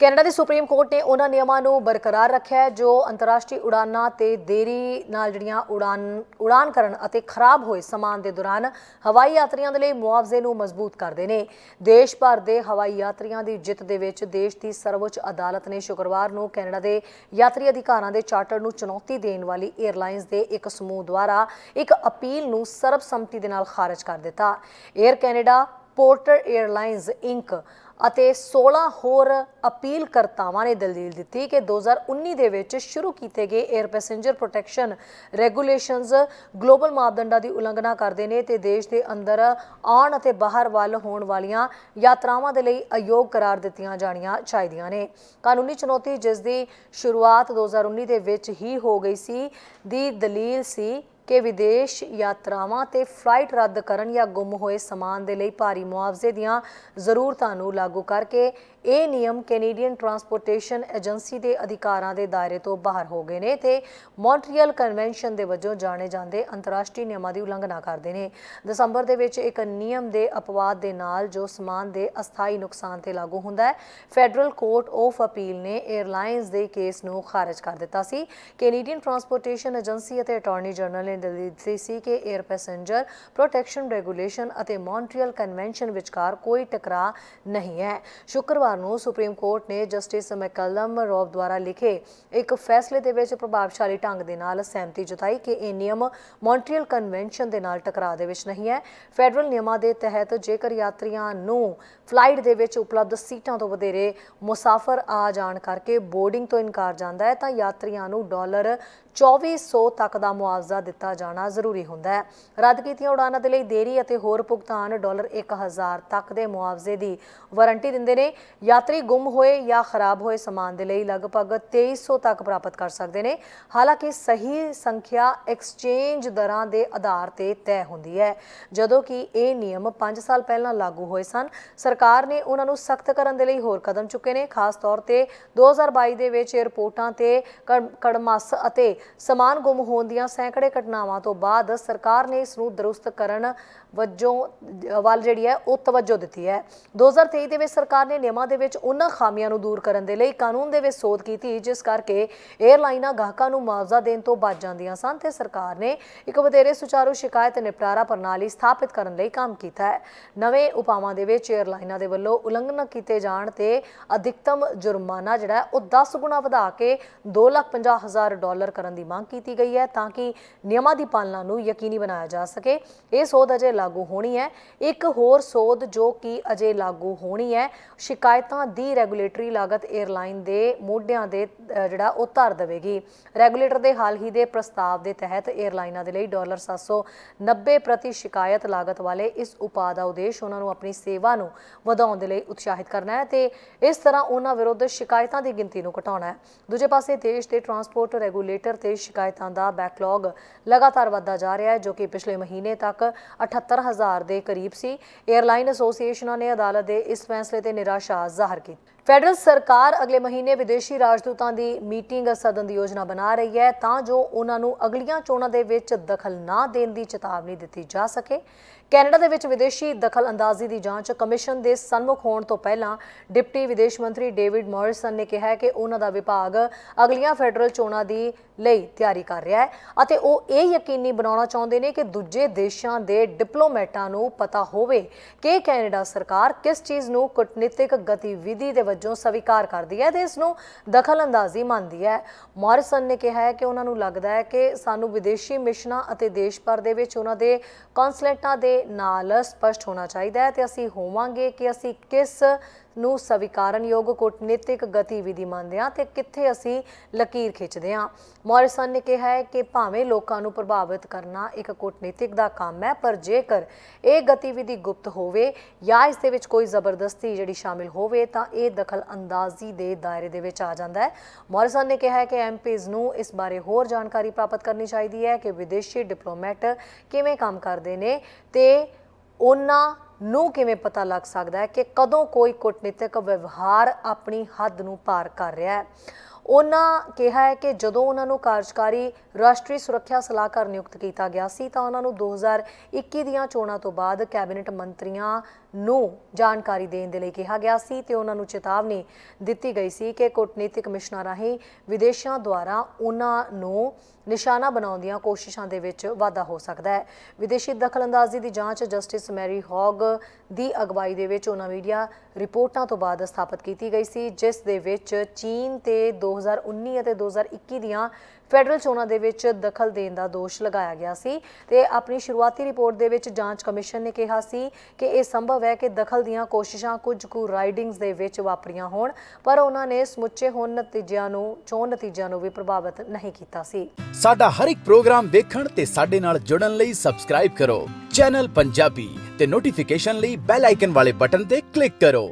Canada ਦੀ supreme court ਨੇ ਉਹਨਾਂ ਨਿਯਮਾਂ ਨੂੰ ਬਰਕਰਾਰ ਰੱਖਿਆ ਜੋ ਅੰਤਰਰਾਸ਼ਟਰੀ ਉਡਾਨਾਂ ਤੇ ਦੇਰੀ ਨਾਲ ਜਿਹੜੀਆਂ ਉਡਾਨ ਉਡਾਨ ਕਰਨ ਅਤੇ ਖਰਾਬ ਹੋਏ ਸਮਾਨ ਦੇ ਦੌਰਾਨ ਹਵਾਈ ਯਾਤਰੀਆਂ ਦੇ ਲਈ ਮੁਆਵਜ਼ੇ ਨੂੰ ਮਜ਼ਬੂਤ ਕਰਦੇ ਨੇ। ਦੇਸ਼ ਭਰ ਦੇ ਹਵਾਈ ਯਾਤਰੀਆਂ ਦੀ ਜਿੱਤ ਦੇ ਵਿੱਚ ਦੇਸ਼ ਦੀ ਸਰਵਉੱਚ ਅਦਾਲਤ ਨੇ ਸ਼ੁੱਕਰਵਾਰ ਨੂੰ ਕੈਨੇਡਾ ਦੇ ਯਾਤਰੀ ਅਧਿਕਾਰਾਂ ਦੇ ਚਾਰਟਰ ਨੂੰ ਚੁਣੌਤੀ ਦੇਣ ਵਾਲੀ 에ਅਰਲਾਈਨਸ ਦੇ ਇੱਕ ਸਮੂਹ ਦੁਆਰਾ ਇੱਕ ਅਪੀਲ ਨੂੰ ਸਰਬਸੰਮਤੀ ਦੇ ਨਾਲ ਖਾਰਜ ਕਰ ਦਿੱਤਾ। Air Canada, Porter airlines Inc ਅਤੇ 16 ਹੋਰ ਅਪੀਲ ਕਰਤਾਵਾਂ ਨੇ ਦਲੀਲ ਦਿੱਤੀ ਕਿ 2019 ਦੇ ਵਿੱਚ ਸ਼ੁਰੂ ਕੀਤੇ ਗਏ air passenger protection regulations global ਮਾਪਦੰਡਾਂ ਦੀ ਉਲੰਘਣਾ ਕਰਦੇ ਨੇ ਤੇ ਦੇਸ਼ ਦੇ ਅੰਦਰ ਆਉਣ ਅਤੇ ਬਾਹਰ ਵੱਲ ਹੋਣ ਵਾਲੀਆਂ ਯਾਤਰਾਵਾਂ ਦੇ ਲਈ ਅਯੋਗ ਕਰਾਰ ਦਿੱਤੀਆਂ ਜਾਣੀਆਂ ਚਾਹੀਦੀਆਂ ਨੇ। ਕਾਨੂੰਨੀ ਚੁਣੌਤੀ ਜਿਸ ਦੀ ਸ਼ੁਰੂਆਤ 2019 ਦੇ ਵਿੱਚ ਹੀ ਹੋ ਗਈ ਸੀ, ਦੀ ਦਲੀਲ ਸੀ ਕਿ ਵਿਦੇਸ਼ ਯਾਤਰਾਵਾਂ ਤੇ ਫਲਾਈਟ ਰੱਦ ਕਰਨ ਜਾਂ ਗੁੰਮ ਹੋਏ ਸਮਾਨ ਦੇ ਲਈ ਭਾਰੀ ਮੁਆਵਜ਼ੇ ਦੀਆਂ ਜ਼ਰੂਰਤਾਂ ਨੂੰ ਲਾਗੂ ਕਰਕੇ ਇਹ ਨਿਯਮ ਕੈਨੇਡੀਅਨ ਟਰਾਂਸਪੋਰਟੇਸ਼ਨ ਏਜੰਸੀ ਦੇ ਅਧਿਕਾਰਾਂ ਦੇ ਦਾਇਰੇ ਤੋਂ ਬਾਹਰ ਹੋ ਗਏ ਨੇ ਤੇ ਮੌਂਟਰੀਅਲ ਕਨਵੈਨਸ਼ਨ ਦੇ ਵਜੋਂ ਜਾਣੇ ਜਾਂਦੇ ਅੰਤਰਰਾਸ਼ਟਰੀ ਨਿਯਮਾਂ ਦੀ ਉਲੰਘਣਾ ਕਰਦੇ ਨੇ। ਦਸੰਬਰ ਦੇ ਵਿੱਚ ਇੱਕ ਨਿਯਮ ਦੇ ਅਪਵਾਦ ਦੇ ਨਾਲ ਜੋ ਸਮਾਨ ਦੇ ਅਸਥਾਈ ਨੁਕਸਾਨ ਤੇ ਲਾਗੂ ਹੁੰਦਾ ਹੈ, ਫੈਡਰਲ ਕੋਰਟ ਆਫ ਅਪੀਲ ਨੇ 에ਅਰਲਾਈਨਸ ਦੇ ਕੇਸ ਨੂੰ ਖਾਰਜ ਕਰ ਦਿੱਤਾ ਸੀ। ਕੈਨੇਡੀਅਨ ਟਰਾਂਸਪੋਰਟੇਸ਼ਨ ਏਜੰਸੀ ਅਤੇ ਅਟਾਰਨੀ ਜਨਰਲ ਨੇ ਦਲੀਲ ਦਿੱਤੀ ਸੀ ਕਿ 에ਅਰ ਪੈਸੇਂਜਰ ਪ੍ਰੋਟੈਕਸ਼ਨ ਰੈਗੂਲੇਸ਼ਨ ਅਤੇ ਮੌਂਟਰੀਅਲ ਕਨਵੈਨਸ਼ਨ ਵਿਚਕਾਰ ਕੋਈ ਟਕਰਾਅ ਨਹੀਂ ਹੈ। ਸ਼ੁੱਕਰਵਾਰ ਨੂੰ ਸੁਪਰੀਮ ਕੋਰਟ ਨੇ ਜਸਟਿਸ ਮੈਕਲਮ ਰੋਬ ਦੁਆਰਾ ਲਿਖੇ ਇੱਕ ਫੈਸਲੇ ਦੇ ਵਿੱਚ ਪ੍ਰਭਾਵਸ਼ਾਲੀ ਢੰਗ ਦੇ ਨਾਲ ਸਹਿਮਤੀ ਜਤਾਈ ਕਿ ਇਹ ਨਿਯਮ ਮੌਂਟਰੀਅਲ ਕਨਵੈਨਸ਼ਨ ਦੇ ਨਾਲ ਟਕਰਾਅ ਦੇ ਵਿੱਚ ਨਹੀਂ ਹੈ। ਫੈਡਰਲ ਨਿਯਮਾਂ ਦੇ ਤਹਿਤ ਜੇਕਰ ਯਾਤਰੀਆਂ ਨੂੰ ਫਲਾਈਟ ਦੇ ਵਿੱਚ ਉਪਲਬਧ ਸੀਟਾਂ ਤੋਂ ਵਧੇਰੇ ਮੁਸਾਫਰ ਆ ਜਾਣ ਕਰਕੇ ਬੋਰਡਿੰਗ ਤੋਂ ਇਨਕਾਰ ਜਾਂਦਾ ਹੈ, ਤਾਂ ਯਾਤਰੀਆਂ ਨੂੰ ਡਾਲਰ 2400 ਤੱਕ ਦਾ ਮੁਆਵਜ਼ਾ ਦਿੱਤਾ ਜਾਣਾ ਜ਼ਰੂਰੀ ਹੁੰਦਾ ਹੈ। ਰੱਦ ਕੀਤੀਆਂ ਉਡਾਨਾਂ ਦੇ ਲਈ ਦੇਰੀ ਅਤੇ ਹੋਰ ਭੁਗਤਾਨ ਡਾਲਰ 1000 ਤੱਕ ਦੇ ਮੁਆਵਜ਼ੇ ਦੀ ਵਾਰੰਟੀ ਦਿੰਦੇ ਨੇ। ਯਾਤਰੀ ਗੁੰਮ ਹੋਏ ਜਾਂ ਖਰਾਬ ਹੋਏ ਸਮਾਨ ਦੇ ਲਈ ਲਗਭਗ 2300 ਤੱਕ ਪ੍ਰਾਪਤ ਕਰ ਸਕਦੇ ਨੇ। ਹਾਲਾਂਕਿ ਸਹੀ ਸੰਖਿਆ ਐਕਸਚੇਂਜ ਦਰਾਂ ਦੇ ਆਧਾਰ ਤੇ ਤੈਅ ਹੁੰਦੀ ਹੈ। ਜਦੋਂ ਕਿ ਇਹ ਨਿਯਮ 5 ਸਾਲ ਪਹਿਲਾਂ ਲਾਗੂ ਹੋਏ ਸਨ, ਸਰਕਾਰ ਨੇ ਉਹਨਾਂ ਨੂੰ ਸਖਤ ਕਰਨ ਦੇ ਲਈ ਹੋਰ ਕਦਮ ਚੁੱਕੇ ਨੇ। ਖਾਸ ਤੌਰ ਤੇ 2022 ਦੇ ਵਿੱਚ 에ਅਰਪੋਰਟਾਂ ਤੇ ਕੜ- ਕੜਮੱਸ ਅਤੇ ਸਮਾਨ ਗੁੰਮ ਹੋਣ ਦੀਆਂ ਸੈਂਕੜੇ ਘਟਨਾਵਾਂ ਤੋਂ ਬਾਅਦ ਸਰਕਾਰ ਨੇ ਇਸ ਨੂੰ ਦਰੁਸਤ ਕਰਨ ਵਜੋਂ, ਵੱਲ ਜਿਹੜੀ ਹੈ ਉਹ ਤਵੱਜੋ ਦਿੱਤੀ ਹੈ। 2023 ਦੇ ਵਿੱਚ ਸਰਕਾਰ ਨੇ ਨਿਯਮਾਂ ਦੇ ਵਿੱਚ ਉਹਨਾਂ ਖਾਮੀਆਂ ਨੂੰ ਦੂਰ ਕਰਨ ਦੇ ਲਈ ਕਾਨੂੰਨ ਦੇ ਵਿੱਚ ਸੋਧ ਕੀਤੀ, ਜਿਸ ਕਰਕੇ 에ਅਰਲਾਈਨਾਂ ਗਾਹਕਾਂ ਨੂੰ ਮੁਆਵਜ਼ਾ ਦੇਣ ਤੋਂ ਬਚ ਜਾਂਦੀਆਂ ਸਨ ਤੇ ਸਰਕਾਰ ਨੇ ਇੱਕ ਵਧੇਰੇ ਸੁਚਾਰੂ ਸ਼ਿਕਾਇਤ ਨਿਪਟਾਰਾ ਪ੍ਰਣਾਲੀ ਸਥਾਪਿਤ ਕਰਨ ਲਈ ਕੰਮ ਕੀਤਾ ਹੈ। ਨਵੇਂ ਉਪਾਵਾਂ ਦੇ ਵਿੱਚ 에ਅਰਲਾਈਨਾਂ ਦੇ ਵੱਲੋਂ ਉਲੰਘਣਾ ਕੀਤੇ ਜਾਣ ਤੇ ਅਧਿਕਤਮ ਜੁਰਮਾਨਾ ਜਿਹੜਾ ਉਹ 10 ਗੁਣਾ ਵਧਾ ਕੇ 250000 ਡਾਲਰ ਕਰਨ ਦੀ ਮੰਗ ਕੀਤੀ ਗਈ ਹੈ ਤਾਂ ਕਿ ਨਿਯਮਾਂ ਦੀ ਪਾਲਣਾ ਨੂੰ ਯਕੀਨੀ ਬਣਾਇਆ ਜਾ ਸਕੇ। ਇਹ ਸੋਧ ਅਜੇ ਲਾਗੂ ਹੋਣੀ ਹੈ। ਇੱਕ ਹੋਰ ਸੋਧ ਜੋ ਕਿ ਅਜੇ ਲਾਗੂ ਹੋਣੀ ਹੈ, ਸ਼ਿਕਾਇਤਾਂ ਦੀ ਰੈਗੂਲੇਟਰੀ ਲਾਗਤ 에ਅਰਲਾਈਨ ਦੇ ਮੋਢਿਆਂ ਦੇ ਜਿਹੜਾ ਉਹ ਧਰ ਦੇਵੇਗੀ। ਰੈਗੂਲੇਟਰ ਦੇ ਹਾਲ ਹੀ ਦੇ ਪ੍ਰਸਤਾਵ ਦੇ ਤਹਿਤ 에ਅਰਲਾਈਨਾਂ ਦੇ ਲਈ ਡਾਲਰ 790 ਪ੍ਰਤੀ ਸ਼ਿਕਾਇਤ ਲਾਗਤ ਵਾਲੇ ਇਸ ਉਪਾਅ ਦਾ ਉਦੇਸ਼ ਉਹਨਾਂ ਨੂੰ ਆਪਣੀ ਸੇਵਾ ਨੂੰ ਵਧਾਉਣ ਦੇ ਲਈ ਉਤਸ਼ਾਹਿਤ ਕਰਨਾ ਹੈ ਤੇ ਇਸ ਤਰ੍ਹਾਂ ਉਹਨਾਂ ਵਿਰੁੱਧ ਸ਼ਿਕਾਇਤਾਂ ਦੀ ਗਿਣਤੀ ਨੂੰ ਘਟਾਉਣਾ ਹੈ। ਦੂਜੇ ਪਾਸੇ ਦੇਸ਼ ਦੇ ਟਰਾਂਸਪੋਰਟ ਰੈਗੂਲੇਟਰ ਤੇ ਸ਼ਿਕਾਇਤਾਂ ਦਾ ਬੈਕਲੌਗ ਲਗਾਤਾਰ ਵਧਦਾ ਜਾ ਰਿਹਾ ਹੈ, ਜੋ ਕਿ ਪਿਛਲੇ ਮਹੀਨੇ ਤੱਕ 78000 ਦੇ ਕਰੀਬ ਸੀ। 에ਅਰਲਾਈਨ ਐਸੋਸੀਏਸ਼ਨਾਂ ਨੇ ਅਦਾਲਤ ਦੇ ਇਸ ਫੈਸਲੇ ਤੇ ਨਿਰਾਸ਼ਾ ਜ਼ਾਹਰ ਕੀਤੀ। ਫੈਡਰਲ ਸਰਕਾਰ ਅਗਲੇ ਮਹੀਨੇ ਵਿਦੇਸ਼ੀ ਰਾਜਦੂਤਾਂ ਦੀ ਮੀਟਿੰਗ ਸਦਨ ਦੀ ਯੋਜਨਾ ਬਣਾ ਰਹੀ ਹੈ ਤਾਂ ਜੋ ਉਹਨਾਂ ਨੂੰ ਅਗਲੀਆਂ ਚੋਣਾਂ ਦੇ ਵਿੱਚ ਦਖਲ ਨਾ ਦੇਣ ਦੀ ਚੇਤਾਵਨੀ ਦਿੱਤੀ ਜਾ ਸਕੇ। ਕੈਨੇਡਾ ਦੇ ਵਿੱਚ ਵਿਦੇਸ਼ੀ ਦਖਲ ਅੰਦਾਜ਼ੀ ਦੀ ਜਾਂਚ ਕਮਿਸ਼ਨ ਦੇ ਸਨਮੁਖ ਹੋਣ ਤੋਂ ਪਹਿਲਾਂ ਡਿਪਟੀ ਵਿਦੇਸ਼ ਮੰਤਰੀ ਡੇਵਿਡ ਮੌਰਿਸਨ ਨੇ ਕਿਹਾ ਕਿ ਉਹਨਾਂ ਦਾ ਵਿਭਾਗ ਅਗਲੀਆਂ ਫੈਡਰਲ ਚੋਣਾਂ ਦੀ ਲਈ ਤਿਆਰੀ ਕਰ ਰਿਹਾ ਹੈ ਅਤੇ ਉਹ ਇਹ ਯਕੀਨੀ ਬਣਾਉਣਾ ਚਾਹੁੰਦੇ ਨੇ ਕਿ ਦੂਜੇ ਦੇਸ਼ਾਂ ਦੇ ਡਿਪਲੋਮੈਟਾਂ ਨੂੰ ਪਤਾ ਹੋਵੇ ਕਿ ਕੈਨੇਡਾ ਸਰਕਾਰ ਕਿਸ ਚੀਜ਼ ਨੂੰ ਕੂਟਨੀਤਿਕ ਗਤੀਵਿਧੀ ਦੇ ਵਜੋਂ ਸਵੀਕਾਰ ਕਰਦੀ ਹੈ ਤੇ ਇਸ ਨੂੰ ਦਖਲ ਅੰਦਾਜ਼ੀ ਮੰਨਦੀ ਹੈ। ਮੌਰਿਸਨ ਨੇ ਕਿਹਾ ਹੈ ਕਿ ਉਹਨਾਂ ਨੂੰ ਲੱਗਦਾ ਹੈ ਕਿ ਸਾਨੂੰ ਵਿਦੇਸ਼ੀ ਮਿਸ਼ਨਾਂ ਅਤੇ ਦੇਸ਼ ਭਰ ਦੇ ਵਿੱਚ ਉਹਨਾਂ ਦੇ ਕੌਂਸਲੇਟਾਂ ਦੇ ਨਾਲ ਸਪਸ਼ਟ ਹੋਣਾ ਚਾਹੀਦਾ ਹੈ ਤੇ ਅਸੀਂ ਹੋਵਾਂਗੇ ਕਿ ਅਸੀਂ ਕਿਸ ਨੂੰ ਸਵੀਕਾਰਨਯੋਗ ਕੂਟਨੀਤਿਕ ਗਤੀਵਿਧੀ ਮੰਨਦੇ ਹਾਂ ਤੇ ਕਿੱਥੇ ਅਸੀਂ ਲਕੀਰ ਖਿੱਚਦੇ ਹਾਂ। ਮੌਰਿਸਨ ਨੇ ਕਿਹਾ ਹੈ ਕਿ ਭਾਵੇਂ ਲੋਕਾਂ ਨੂੰ ਪ੍ਰਭਾਵਿਤ ਕਰਨਾ ਇੱਕ ਕੂਟਨੀਤਿਕ ਦਾ ਕੰਮ ਹੈ, ਪਰ ਜੇਕਰ ਇਹ ਗਤੀਵਿਧੀ ਗੁਪਤ ਹੋਵੇ ਜਾਂ ਇਸ ਦੇ ਵਿੱਚ ਕੋਈ ਜ਼ਬਰਦਸਤੀ ਜਿਹੜੀ ਸ਼ਾਮਿਲ ਹੋਵੇ ਤਾਂ ਇਹ ਦਖਲ ਅੰਦਾਜ਼ੀ ਦੇ ਦਾਇਰੇ ਦੇ ਵਿੱਚ ਆ ਜਾਂਦਾ ਹੈ। ਮੌਰਿਸਨ ਨੇ ਕਿਹਾ ਹੈ ਕਿ ਐਮਪੀਜ਼ ਨੂੰ ਇਸ ਬਾਰੇ ਹੋਰ ਜਾਣਕਾਰੀ ਪ੍ਰਾਪਤ ਕਰਨੀ ਚਾਹੀਦੀ ਹੈ ਕਿ ਵਿਦੇਸ਼ੀ ਡਿਪਲੋਮੈਟ ਕਿਵੇਂ ਕੰਮ ਕਰਦੇ ਨੇ ਤੇ ਉਹਨਾਂ ਨੂੰ ਕਿਵੇਂ ਪਤਾ ਲੱਗ ਸਕਦਾ ਹੈ ਕਿ ਕਦੋਂ ਕੋਈ ਕੂਟਨੀਤਿਕ ਵਿਵਹਾਰ ਆਪਣੀ ਹੱਦ ਨੂੰ ਪਾਰ ਕਰ ਰਿਹਾ ਹੈ? ਉਹਨਾਂ ਕਿਹਾ ਹੈ ਕਿ ਜਦੋਂ ਉਹਨਾਂ ਨੂੰ ਕਾਰਜਕਾਰੀ ਰਾਸ਼ਟਰੀ ਸੁਰੱਖਿਆ ਸਲਾਹਕਾਰ ਨਿਯੁਕਤ ਕੀਤਾ ਗਿਆ ਸੀ ਤਾਂ ਉਹਨਾਂ ਨੂੰ 2021 ਦੀਆਂ ਚੋਣਾਂ ਤੋਂ ਬਾਅਦ ਕੈਬਨਿਟ ਮੰਤਰੀਆਂ ਨੂੰ ਜਾਣਕਾਰੀ ਦੇਣ ਦੇ ਲਈ ਕਿਹਾ ਗਿਆ ਸੀ ਤੇ ਉਹਨਾਂ ਨੂੰ ਚੇਤਾਵਨੀ ਦਿੱਤੀ ਗਈ ਸੀ ਕਿ ਕੂਟਨੀਤਿਕ ਮਿਸ਼ਨਾਂ ਰਾਹੀਂ ਵਿਦੇਸ਼ਾਂ ਦੁਆਰਾ ਉਹਨਾਂ ਨੂੰ ਨਿਸ਼ਾਨਾ ਬਣਾਉਣ ਦੀਆਂ ਕੋਸ਼ਿਸ਼ਾਂ ਦੇ ਵਿੱਚ ਵਾਧਾ ਹੋ ਸਕਦਾ ਹੈ। ਵਿਦੇਸ਼ੀ ਦਖਲਅੰਦਾਜ਼ੀ ਦੀ ਜਾਂਚ ਜਸਟਿਸ ਮੈਰੀ ਹੌਗ ਦੀ ਅਗਵਾਈ ਦੇ ਵਿੱਚ ਉਹਨਾਂ ਮੀਡੀਆ ਰਿਪੋਰਟਾਂ ਤੋਂ ਬਾਅਦ ਸਥਾਪਿਤ ਕੀਤੀ ਗਈ ਸੀ, ਜਿਸ ਦੇ ਵਿੱਚ ਚੀਨ ਤੇ 2019 ਅਤੇ 2021 ਦੀਆਂ ਫੈਡਰਲ ਚੋਣਾਂ ਦੇ ਵਿੱਚ ਦਖਲ ਦੇਣ ਦਾ ਦੋਸ਼ ਲਗਾਇਆ ਗਿਆ ਸੀ ਤੇ ਆਪਣੀ ਸ਼ੁਰੂਆਤੀ ਰਿਪੋਰਟ ਦੇ ਵਿੱਚ ਜਾਂਚ ਕਮਿਸ਼ਨ ਨੇ ਕਿਹਾ ਸੀ ਕਿ ਇਹ ਸੰਭਵ ਹੈ ਕਿ ਦਖਲ ਦੀਆਂ ਕੋਸ਼ਿਸ਼ਾਂ ਕੁਝ ਕੁ ਰਾਈਡਿੰਗਸ ਦੇ ਵਿੱਚ ਵਾਪਰੀਆਂ ਹੋਣ, ਪਰ ਉਹਨਾਂ ਨੇ ਸਮੁੱਚੇ ਹੁਣ ਨਤੀਜਿਆਂ ਨੂੰ, ਚੋਣ ਨਤੀਜਿਆਂ ਨੂੰ ਵੀ ਪ੍ਰਭਾਵਿਤ ਨਹੀਂ ਕੀਤਾ ਸੀ। ਸਾਡਾ ਹਰ ਇੱਕ ਪ੍ਰੋਗਰਾਮ ਦੇਖਣ ਤੇ ਸਾਡੇ ਨਾਲ ਜੁੜਨ ਲਈ ਸਬਸਕ੍ਰਾਈਬ ਕਰੋ। ਚੈਨਲ ਪੰਜਾਬੀ ਤੇ ਨੋਟੀਫਿਕੇਸ਼ਨ ਲਈ ਬੈਲ ਆਈਕਨ ਵਾਲੇ ਬਟਨ ਤੇ ਕਲਿੱਕ ਕਰੋ।